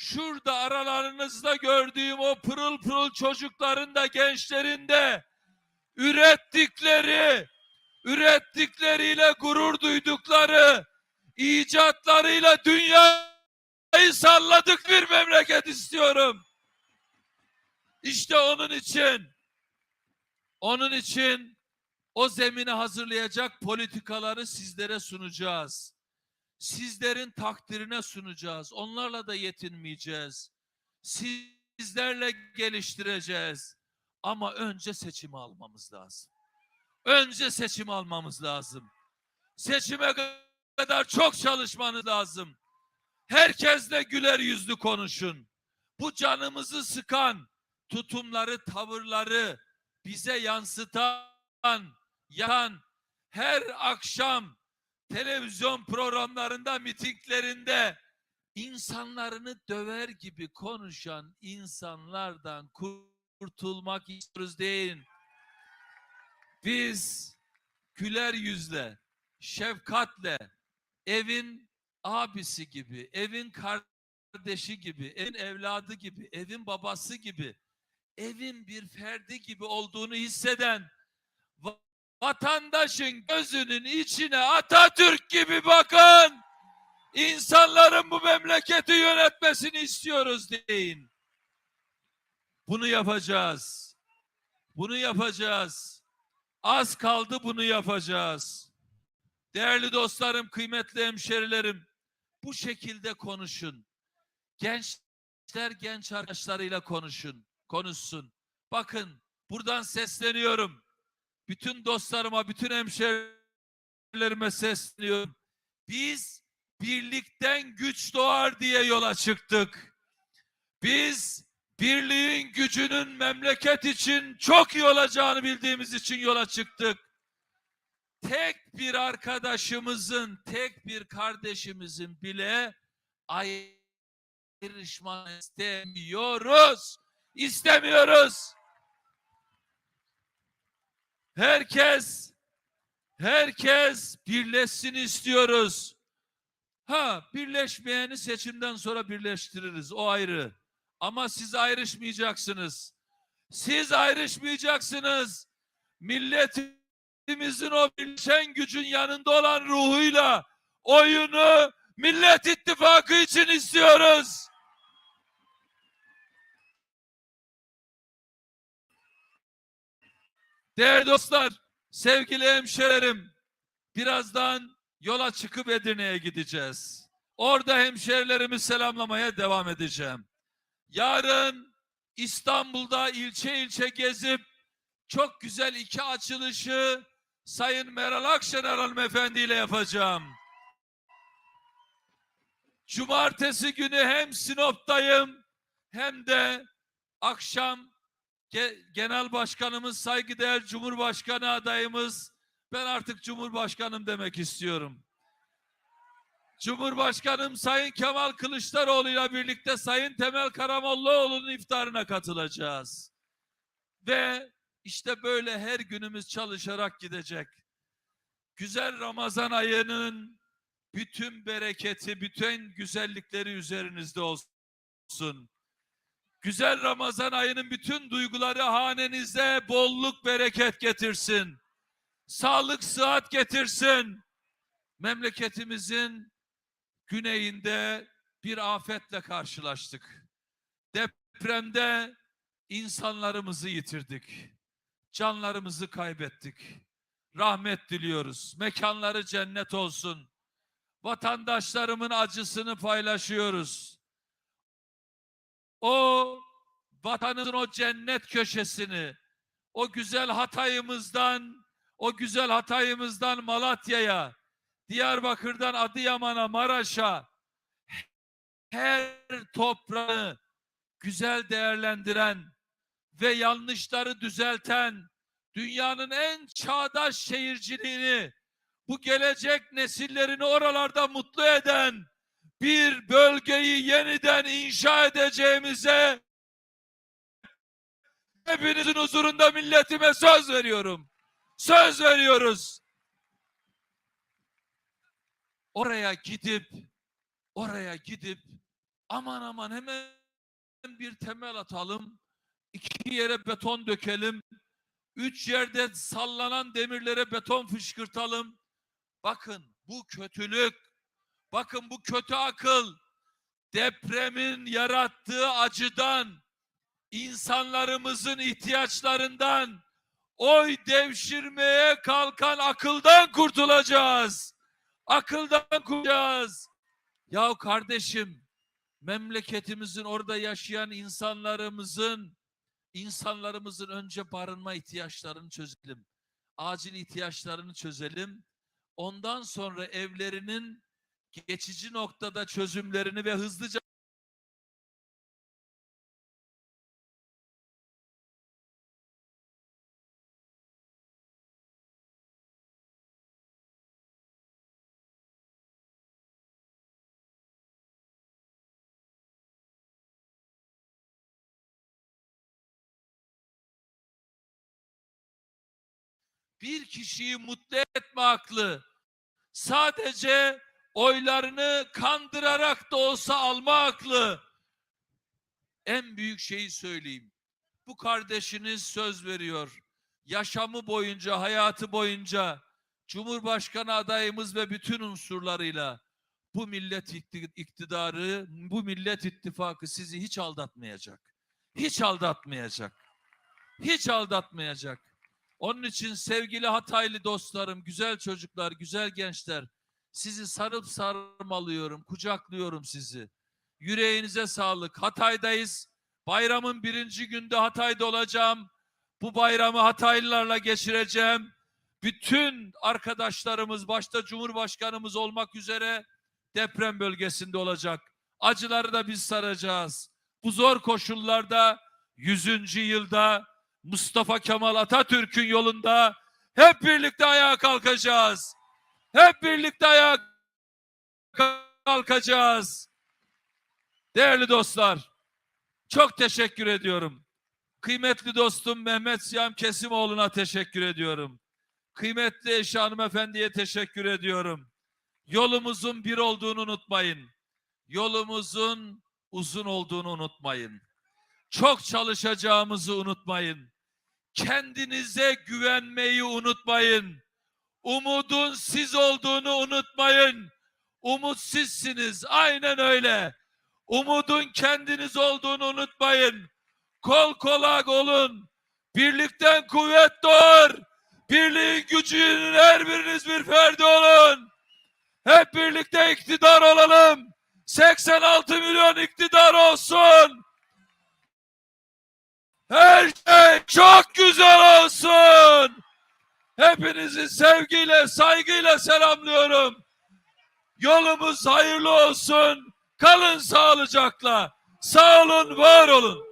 şurada aralarınızda gördüğüm o pırıl pırıl çocukların da gençlerin de ürettikleri, ürettikleriyle gurur duydukları, icatlarıyla dünyayı salladık bir memleket istiyorum. İşte onun için, onun için o zemini hazırlayacak politikaları sizlere sunacağız. Sizlerin takdirine sunacağız. Onlarla da yetinmeyeceğiz. Sizlerle geliştireceğiz. Ama önce seçimi almamız lazım. Önce seçim almamız lazım. Seçime kadar çok çalışmanız lazım. Herkesle güler yüzlü konuşun. Bu canımızı sıkan tutumları, tavırları bize yansıtan, yan her akşam televizyon programlarında, mitinglerinde insanlarını döver gibi konuşan insanlardan kurtulmak istiyoruz deyin. Biz güler yüzle, şefkatle, evin abisi gibi, evin kardeşi gibi, evin evladı gibi, evin babası gibi, evin bir ferdi gibi olduğunu hisseden vatandaşın gözünün içine Atatürk gibi bakın. İnsanların bu memleketi yönetmesini istiyoruz deyin. Bunu yapacağız. Bunu yapacağız. Az kaldı bunu yapacağız. Değerli dostlarım, kıymetli hemşerilerim, bu şekilde konuşun. Gençler genç arkadaşlarıyla konuşun, konuşsun. Bakın, buradan sesleniyorum. Bütün dostlarıma, bütün hemşerilerime sesleniyorum. Biz birlikten güç doğar diye yola çıktık. Biz birliğin gücünün memleket için çok iyi olacağını bildiğimiz için yola çıktık. Tek bir arkadaşımızın, tek bir kardeşimizin bile ayrışma istemiyoruz. İstemiyoruz. Herkes herkes birleşsin istiyoruz. Ha birleşmeyeni seçimden sonra birleştiririz o ayrı. Ama siz ayrışmayacaksınız. Siz ayrışmayacaksınız. Milletimizin o birleşen gücün yanında olan ruhuyla oyunu Millet İttifakı için istiyoruz. Değerli dostlar, sevgili hemşerilerim, birazdan yola çıkıp Edirne'ye gideceğiz. Orada hemşerilerimi selamlamaya devam edeceğim. Yarın İstanbul'da ilçe ilçe gezip çok güzel iki açılışı Sayın Meral Akşener hanımefendi ile yapacağım. Cumartesi günü hem Sinop'tayım hem de akşam Genel Başkanımız, saygıdeğer Cumhurbaşkanı adayımız, ben artık Cumhurbaşkanım demek istiyorum. Cumhurbaşkanım Sayın Kemal Kılıçdaroğlu ile birlikte Sayın Temel Karamollaoğlu'nun iftarına katılacağız. Ve işte böyle her günümüz çalışarak gidecek. Güzel Ramazan ayının bütün bereketi, bütün güzellikleri üzerinizde olsun. Güzel Ramazan ayının bütün duyguları hanenize bolluk bereket getirsin. Sağlık, sıhhat getirsin. Memleketimizin güneyinde bir afetle karşılaştık. Depremde insanlarımızı yitirdik. Canlarımızı kaybettik. Rahmet diliyoruz. Mekanları cennet olsun. Vatandaşlarımın acısını paylaşıyoruz o vatanın o cennet köşesini, o güzel Hatay'ımızdan, o güzel Hatay'ımızdan Malatya'ya, Diyarbakır'dan Adıyaman'a, Maraş'a her toprağı güzel değerlendiren ve yanlışları düzelten dünyanın en çağdaş şehirciliğini bu gelecek nesillerini oralarda mutlu eden bir bölgeyi yeniden inşa edeceğimize hepinizin huzurunda milletime söz veriyorum. Söz veriyoruz. Oraya gidip oraya gidip Aman aman hemen bir temel atalım. iki yere beton dökelim. Üç yerde sallanan demirlere beton fışkırtalım. Bakın bu kötülük, bakın bu kötü akıl depremin yarattığı acıdan, insanlarımızın ihtiyaçlarından, oy devşirmeye kalkan akıldan kurtulacağız. Akıldan kurtulacağız. Ya kardeşim, memleketimizin orada yaşayan insanlarımızın insanlarımızın önce barınma ihtiyaçlarını çözelim. Acil ihtiyaçlarını çözelim. Ondan sonra evlerinin geçici noktada çözümlerini ve hızlıca bir kişiyi mutlu etme aklı. Sadece oylarını kandırarak da olsa alma aklı en büyük şeyi söyleyeyim. Bu kardeşiniz söz veriyor. Yaşamı boyunca, hayatı boyunca Cumhurbaşkanı adayımız ve bütün unsurlarıyla bu millet ikti- iktidarı, bu millet ittifakı sizi hiç aldatmayacak. Hiç aldatmayacak. Hiç aldatmayacak. Onun için sevgili Hataylı dostlarım, güzel çocuklar, güzel gençler, sizi sarıp sarmalıyorum, kucaklıyorum sizi. Yüreğinize sağlık. Hatay'dayız. Bayramın birinci günde Hatay'da olacağım. Bu bayramı Hataylılarla geçireceğim. Bütün arkadaşlarımız, başta Cumhurbaşkanımız olmak üzere deprem bölgesinde olacak. Acıları da biz saracağız. Bu zor koşullarda 100. yılda Mustafa Kemal Atatürk'ün yolunda hep birlikte ayağa kalkacağız. Hep birlikte ayağa kalkacağız. Değerli dostlar, çok teşekkür ediyorum. Kıymetli dostum Mehmet Siyam Kesimoğlu'na teşekkür ediyorum. Kıymetli eşi hanımefendiye teşekkür ediyorum. Yolumuzun bir olduğunu unutmayın. Yolumuzun uzun olduğunu unutmayın. Çok çalışacağımızı unutmayın. Kendinize güvenmeyi unutmayın. Umudun siz olduğunu unutmayın. Umut sizsiniz. Aynen öyle. Umudun kendiniz olduğunu unutmayın. Kol kola olun. Birlikten kuvvet doğar. Birliğin gücünün her biriniz bir ferdi olun. Hep birlikte iktidar olalım. 86 milyon iktidar olsun. Her şey çok güzel olsun. Hepinizi sevgiyle, saygıyla selamlıyorum. Yolumuz hayırlı olsun. Kalın sağlıcakla. Sağ olun, var olun.